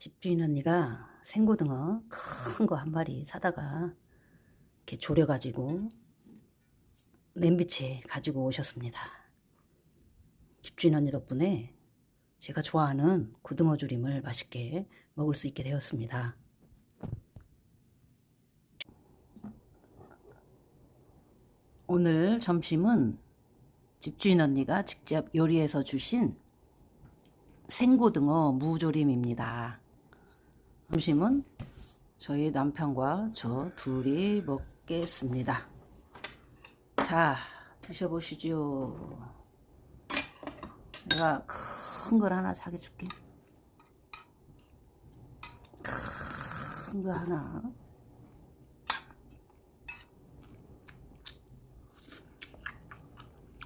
집주인 언니가 생고등어 큰 거 한 마리 사다가 이렇게 졸여가지고 냄비채 가지고 오셨습니다. 집주인 언니 덕분에 제가 좋아하는 고등어 조림을 맛있게 먹을 수 있게 되었습니다. 오늘 점심은 집주인 언니가 직접 요리해서 주신 생고등어 무조림입니다. 점심은 저희 남편과 저 둘이 먹겠습니다. 자, 드셔보시죠. 내가 큰 걸 하나 자기 줄게. 큰 거 하나.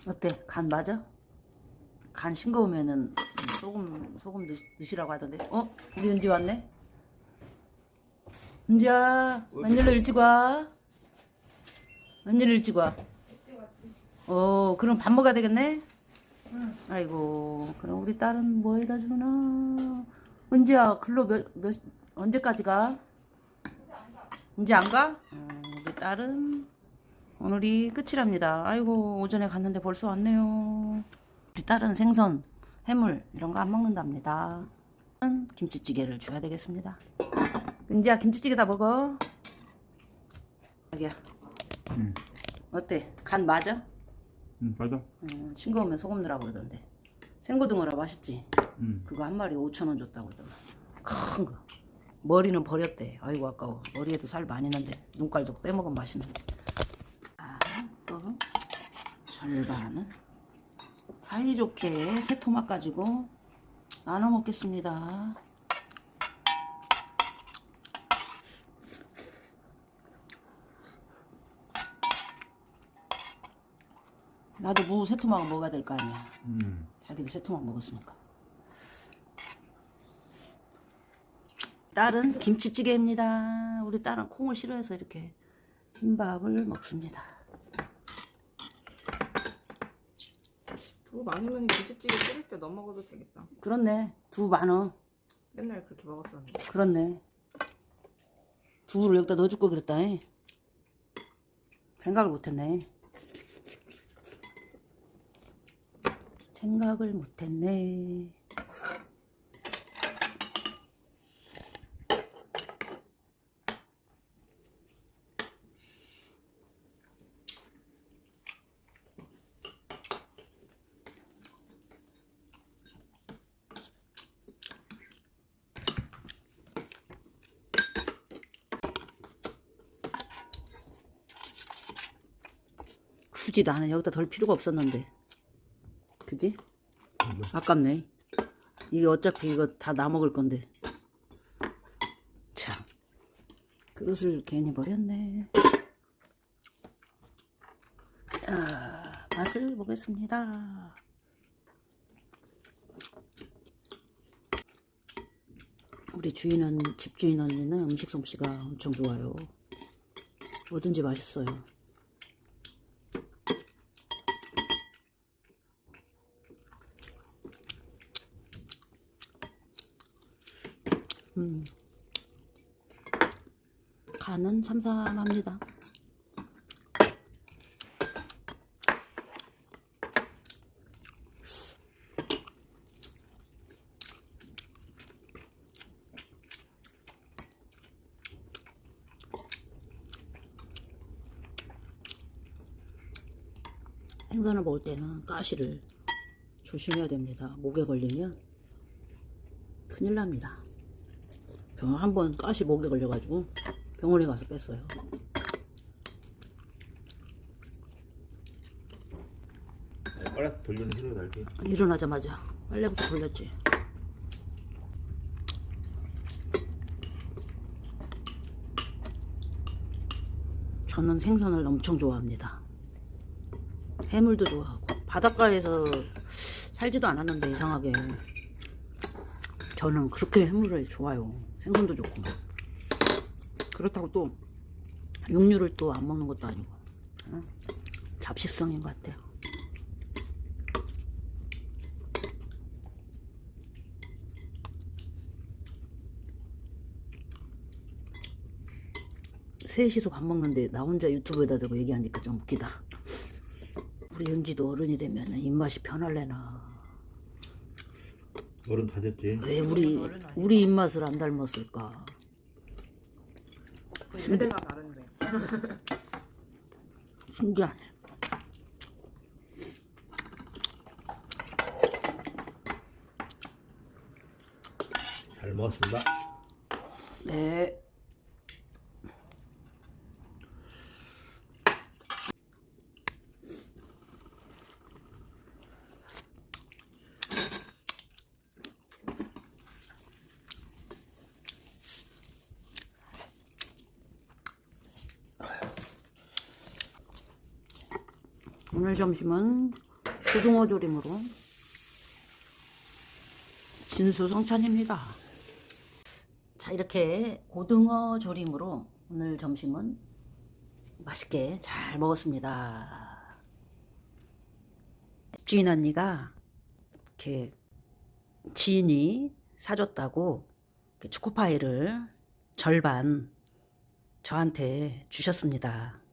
어때? 간 맞아? 간 싱거우면은 소금 소금 넣, 넣으시라고 하던데. 어? 우리 은지 왔네. 은지야, 웬일로 일찍 와? 웬일로 일찍 와? 어, 그럼 밥 먹어야 되겠네? 아이고, 그럼 우리 딸은 뭐 해다 주나? 은지야, 글로 몇, 몇, 언제까지 가? 이제 안 가? 어, 우리 딸은 오늘이 끝이랍니다. 아이고, 오전에 갔는데 벌써 왔네요. 우리 딸은 생선, 해물, 이런 거 안 먹는답니다. 김치찌개를 줘야 되겠습니다. 은지야, 김치찌개 다 먹어. 자기야. 어때? 간 맞아? 응 맞아 음, 싱거우면 소금 넣으라고 그러던데. 생고등어라 맛있지? 응 그거 한 마리 5천 원 줬다고 그러더만. 큰 거. 머리는 버렸대. 아이고 아까워. 머리에도 살 많이 난데 눈깔도 빼먹으면 맛있는데. 아, 또 절반은 사이좋게 새 토막 가지고 나눠 먹겠습니다. 나도 무새 토막을 먹어야 될 거 아니야. 응. 자기도 새 토막 먹었으니까. 딸은 김치찌개입니다. 우리 딸은 콩을 싫어해서 이렇게 흰밥을 먹습니다. 두부 많으면 김치찌개 끓일 때 넣어 먹어도 되겠다. 그렇네. 두부 많어. 맨날 그렇게 먹었었는데. 그렇네. 두부를 여기다 넣어줄 거 그랬다. 잉? 생각을 못했네. 생각을 못했네. 굳이 나는 여기다 덜 필요가 없었는데. 그지? 아깝네. 이게 어차피 이거 다 나 먹을 건데. 참. 그것을 괜히 버렸네. 자, 맛을 보겠습니다. 우리 주인은, 집주인 언니는 음식 솜씨가 엄청 좋아요. 뭐든지 맛있어요. 간은 삼삼합니다. 생선을 먹을 때는 가시를 조심해야 됩니다. 목에 걸리면 큰일 납니다. 병 한 번 가시 목에 걸려가지고 병원에 가서 뺐어요. 빨리 돌리는 힘으로 날게 일어나자마자 빨래부터 돌렸지. 저는 생선을 엄청 좋아합니다. 해물도 좋아하고 바닷가에서 살지도 않았는데 이상하게 저는 그렇게 해물을 좋아요. 생선도 좋고. 그렇다고 또 육류를 또 안 먹는 것도 아니고 응? 잡식성인 것 같아요. 셋이서 밥 먹는데 나 혼자 유튜브에다 대고 얘기하니까 좀 웃기다. 우리 윤지도 어른이 되면 입맛이 변할래나. 어른 다 됐지. 왜 우리 우리 입맛을 안 닮았을까? 그 세대가 다른데. 신기하네. 잘 먹었습니다. 네. 오늘 점심은 고등어 조림으로 진수성찬입니다. 자 이렇게 고등어 조림으로 오늘 점심은 맛있게 잘 먹었습니다. 주인 언니가 이렇게 지인이 사줬다고 초코파이를 절반 저한테 주셨습니다.